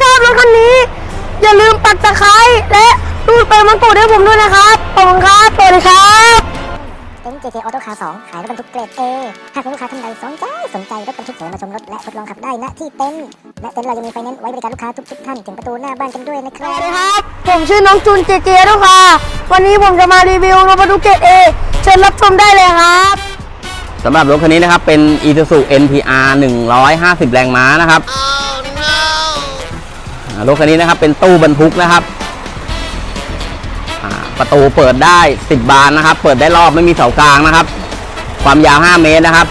ชอบรถคันนี้ อย่าลืมปักตะไคร้และรูดใบมะกรูดให้ผมด้วยนะครับขอบคุณครับสวัสดีครับเต็นท์ JJ Auto Car 2ขายรถบรรทุกเกรด A หากมีลูกค้าท่านใดสนใจสนใจรถบรรทุกเถินมาชมรถและทดลองขับได้ณที่เต็นท์และเต็นท์เรายังมีไฟแนนซ์ไว้บริการลูกค้าทุกๆท่านถึงประตูหน้าบ้านกันด้วยนะคสรัวัสบดีครับ ผมชื่อน้องจูนเจเจด้วยค่ะวันนี้ผมจะมารีวิวรถบรรทุกเกรดเอเชิญรับชมได้เลยครับสำหรับรถคันนี้นะครับเป็น Isuzu NPR 150 แรงม้านะครับอ่า รถคันนี้นะครับเป็นตู้บรรทุกนะครับ ประตูเปิดได้ 10 บานนะครับ เปิดได้รอบไม่มีเสากลางนะครับ ความยาว 5 เมตรนะครับ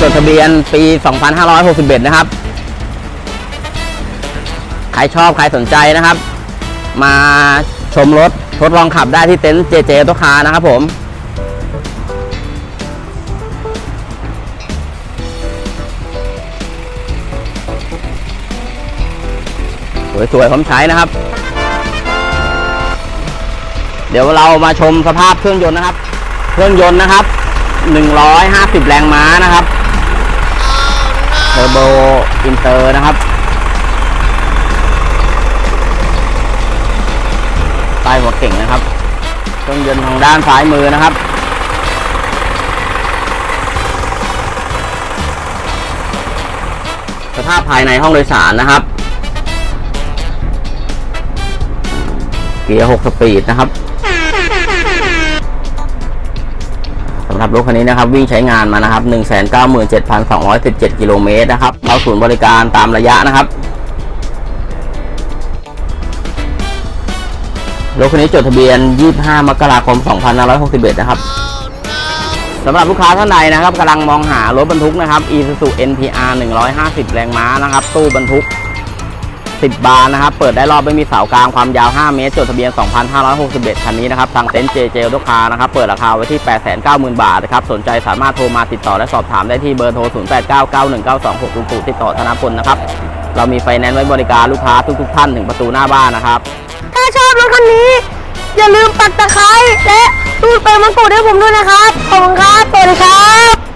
จดทะเบียนปี 2561 นะครับ ใครชอบใครสนใจนะครับ มาชมรถทดลองขับได้ที่เต็นท์ JJ ตัวคานะครับผม สวยๆพร้อมใช้นะครับ เดี๋ยวเรามาชมสภาพเครื่องยนต์นะครับ เครื่องยนต์นะครับ 150 แรงม้านะครับเทอร์โบอินเตอร์นะครับใต้หัวเก่งนะครับ เครื่องยนต์ทางด้านซ้ายมือนะครับสภาพภายในห้องโดยสารนะครับ กียร์ 6 สปีดนะครับสำหรับรถคันนี้นะครับ วิ่งใช้งานมานะครับ 197,217 กิโลเมตรนะครับเข้าศูนย์บริการตามระยะนะครับรถคันนี้จดทะเบียน 25 มกราคม 2561 นะครับสำหรับลูกค้าท่านใดนะครับกำลังมองหารถบรรทุกนะครับ Isuzu NPR 150 แรงม้านะครับ ตู้บรรทุก 10 บานนะครับ เปิดได้รอบไม่มีเสากลางความยาว 5 เมตร จดทะเบียน 2,561 คันนี้นะครับ ทางเต็นท์ JJ ลูกค้านะครับ เปิดราคาไว้ที่ 890,000 บาทนะครับ สนใจสามารถโทรมาติดต่อและสอบถามได้ที่เบอร์โทร 08991926ลุงปู่ติดต่อธนพลนะครับ เรามีไฟแนนซ์ไว้บริการลูกค้าทุกๆท่านถึงประตูหน้าบ้านนะครับ ถ้าชอบรถคันนี้ อย่าลืมปักตะไคร้และรูดใบมะกรให้ผมด้วยนะครับ ขอบคุณครับสวัสดีครับ